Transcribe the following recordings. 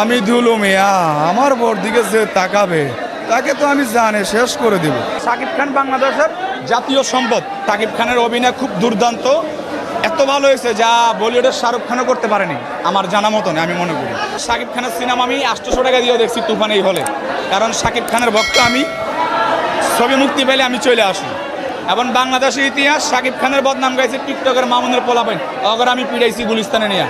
আমি দুলু মিয়া, আমার বর দিকে যে তাকাবে, তাকে তো আমি জানে, শেষ করে দিব। সাকিব খান বাংলাদেশের জাতীয় সম্পদ। সাকিব খানের অভিনয় খুব দুর্দান্ত। এত ভালো হয়েছে যা বলিউডের শাহরুখ খানও করতে পারেনি, আমার জানা মতন আমি মনে করি। সাকিব খানের সিনেমা আমি আটশোশো টাকা দিয়ে দেখছি তুফান এই হলে। কারণ সাকিব খানের ভক্ত আমি, ছবি মুক্তি পেলে আমি চলে আসি। এবং বাংলাদেশের ইতিহাস সাকিব খানের বদনাম গাইছে টিকটকের মামুনের পোলাপেন অগর আমি পিড়াইছি গুলিস্তানে নিয়ে।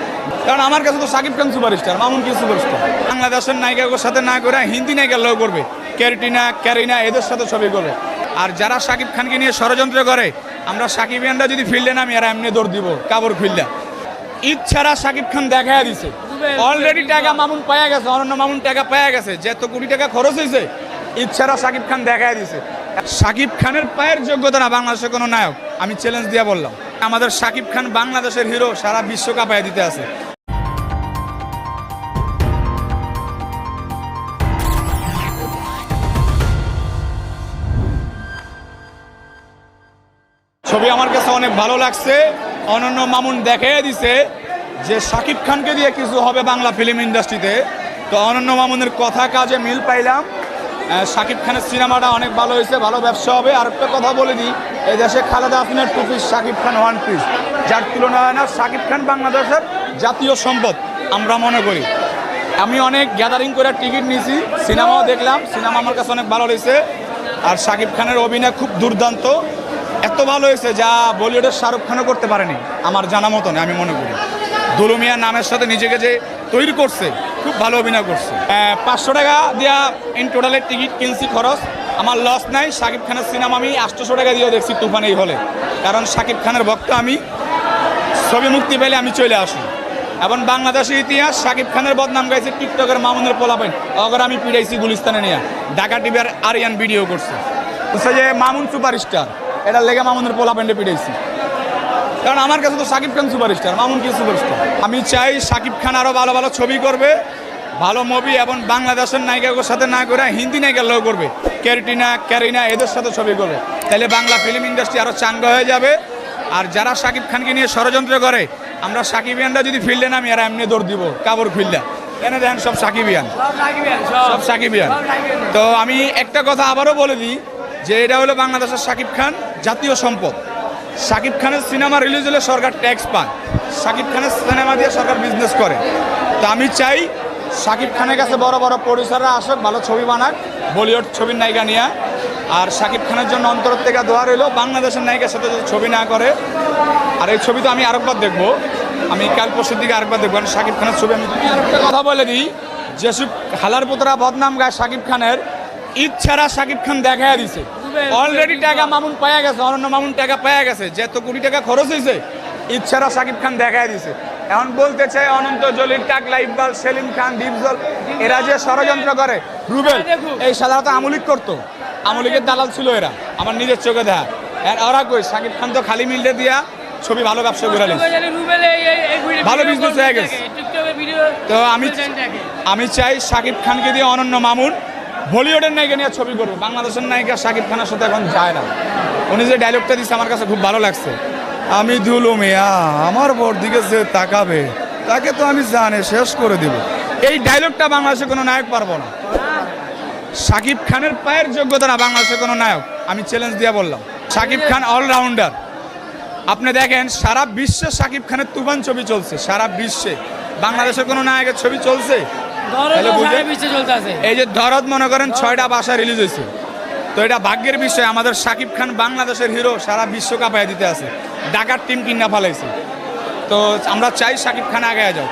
কারণ আমার কাছে তো সাকিব খান সুপারস্টার মামুন কি সুপারস্টার? বাংলাদেশের নায়িকার সাথে না করে হিন্দি নায়িকার লোক করবে। ক্যারিটিনা ক্যারিনা এদের সাথে ছবি করবে। আর যারা সাকিব খানকে নিয়ে ষড়যন্ত্র করে আমরা সাকিবিয়ানরা যদি ফিল্ডে নামি এরা এমনি দৌড় দিব কাবর ফিল্ডা ঈদ ছাড়া সাকিব খান দেখা দিছে। অলরেডি টাকা মামুন পায়া গেছে অনন্য মামুন টাকা পায়া গেছে। যে এত কোটি টাকা খরচ হয়েছে ঈদ ছাড়া সাকিব খান দেখা দিছে। সাকিব খানের পায়ের যোগ্যতা না, বাংলাদেশের কোনো নায়ক। আমি চ্যালেঞ্জ দিয়ে বললাম। আমাদের সাকিব খান বাংলাদেশের হিরো সারা বিশ্ব কাঁপায় দিতে আছে। ছবি আমার কাছে অনেক ভালো লাগছে। অনন্য মামুন দেখিয়ে দিছে যে শাকিব খানকে দিয়ে কিছু হবে বাংলা ফিল্ম ইন্ডাস্ট্রিতে তো অনন্য মামুনের কথা কাজে মিল পাইলাম। শাকিব খানের সিনেমাটা অনেক ভালো হয়েছে, ভালো ব্যবসা হবে। আর একটা কথা বলে দিই, এই দেশে Khaleda আফিনের two piece Shakib Khan one piece যার তুলনা হয় না শাকিব খান বাংলাদেশের জাতীয় সম্পদ, আমরা মনে করি। আমি অনেক গ্যাদারিং করে টিকিট নিয়েছি, সিনেমাও দেখলাম, সিনেমা আমার কাছে অনেক ভালো হয়েছে। আর শাকিব খানের অভিনয় খুব দুর্দান্ত। এত ভালো হয়েছে যা বলিউডের শাহরুখ খানও করতে পারেনি, আমার জানা মতন আমি মনে করি। দুলুমিয়া নামের সাথে নিজেকে যে তৈরি করছে খুব ভালো অভিনয় করছে। পাঁচশো টাকা দিয়া ইন টোটালের টিকিট কিনছি খরচ। আমার লস নাই শাকিব খানের সিনেমা আমি আটশোশো টাকা দিয়ে দেখছি তুফান এই হলে কারণ শাকিব খানের ভক্ত আমি, ছবি মুক্তি পেলে আমি চলে আসি। এবং বাংলাদেশের ইতিহাস শাকিব খানের বদনাম গাইছে টিকটকের মামুনের পোলাপেন অগর আমি পিড়াইছি গুলিস্তানে নিয়ে। ঢাকা টিভির আরিয়ান ভিডিও করছে। যে মামুন সুপারস্টার এটার লেগে মামুনের পোলাপেন্টে পিড়াইছি। কারণ আমার কাছে তো শাকিব খান সুপারস্টার, মামুন কি সুপারস্টার? আমি চাই শাকিব খান আরও ভালো ভালো ছবি করবে, ভালো মুভি এবং বাংলাদেশের নায়িকার সাথে না করে হিন্দি নায়িকার লোক করবে। ক্যারিটিনা, ক্যারিনা এদের সাথে ছবি করবে। তাহলে বাংলা ফিল্ম ইন্ডাস্ট্রি আরও চাঙ্গা হয়ে যাবে। আর যারা শাকিব খানকে নিয়ে ষড়যন্ত্র করে, আমরা সাকিবিয়ানরা যদি ফিল্ডে নামি আর এমনি দৌড় দিব, কাবর ফিল্ডে। কেন দেখেন সব সাকিবিয়ান। সব সাকিবিয়ান। তো আমি একটা কথা আবারও বলে দিই, যে এটা হলো বাংলাদেশের সাকিব খান জাতীয় সম্পদ। সাকিব খানের সিনেমা রিলিজ হলে সরকার ট্যাক্স পায়। সাকিব খানের সিনেমা দিয়ে সরকার বিজনেস করে। তো আমি চাই সাকিব খানের কাছে বড় বড় প্রডিউসাররা আসুক, ভালো ছবি বানাক, বলিউড ছবির নায়িকা নিয়ে। আর সাকিব খানের জন্য অন্তর থেকে দোয়া রইল, বাংলাদেশের নায়িকার সাথে যদি ছবি না করে। আর এই ছবি তো আমি আরেকবার দেখব। আমি কাল পরশুর দিকে আরেকবার দেখব সাকিব খানের ছবি আমি কথা বলে দিই, যেসব হালার পুতরা বদনাম গায় সাকিব খানের ছাড়া সাকিব খান দেখা দিছে। অলরেডি টাকা মামুন পায়া গেছে অনন্য মামুন টাকা পায়া গেছে। যে এত কোটি টাকা খরচ হয়েছে ছাড়া সাকিব খান দেখায় দিছে। এখন বলতে চাই অনন্ত জলিল টাকলা ইকবাল সেলিম খান দীপজল এরা যে ষড়যন্ত্র করে। রুবেল এই সাধারণত আমলিক করতো। আমলিকের দালাল ছিল এরা আমার নিজের চোখে দেখা। আর ওরা কই সাকিব খান তো খালি মিলতে দিয়া ছবি ভালো ব্যবসা করে। ভালো বিজনেস হয়ে গেছে। তো আমি আমি চাই সাকিব খানকে দিয়ে অনন্য মামুন বলিউডের নায়িকা নিয়ে ছবি করবে, বাংলাদেশের নায়িকা শাকিব খানের সাথে এখন যায় না। উনি যে ডায়লগটা দিচ্ছে আমার কাছে খুব ভালো লাগছে। আমি দুলু মিয়া, আমার বর দিকে যে তাকাবে, তাকে তো আমি জানে, শেষ করে দিব। এই ডায়লগটা বাংলাদেশে কোনো নায়ক পারব না। শাকিব খানের পায়ের যোগ্যতা না বাংলাদেশে কোনো নায়ক। আমি চ্যালেঞ্জ দিয়ে বললাম। শাকিব খান অলরাউন্ডার আপনি দেখেন, সারা বিশ্বে শাকিব খানের তুফান ছবি চলছে, সারা বিশ্বে। বাংলাদেশের কোনো নায়কের ছবি চলছে? এই যে ধরত মনে করেন ছয়টা বাসা রিলিজ হয়েছে। তো এটা ভাগ্যের বিষয় আমাদের সাকিব খান বাংলাদেশের হিরো সারা বিশ্বকাপ দিতে আছে। ডাকার টিম কিনা ফেলাইছে। তো আমরা চাই সাকিব খান আগে যাও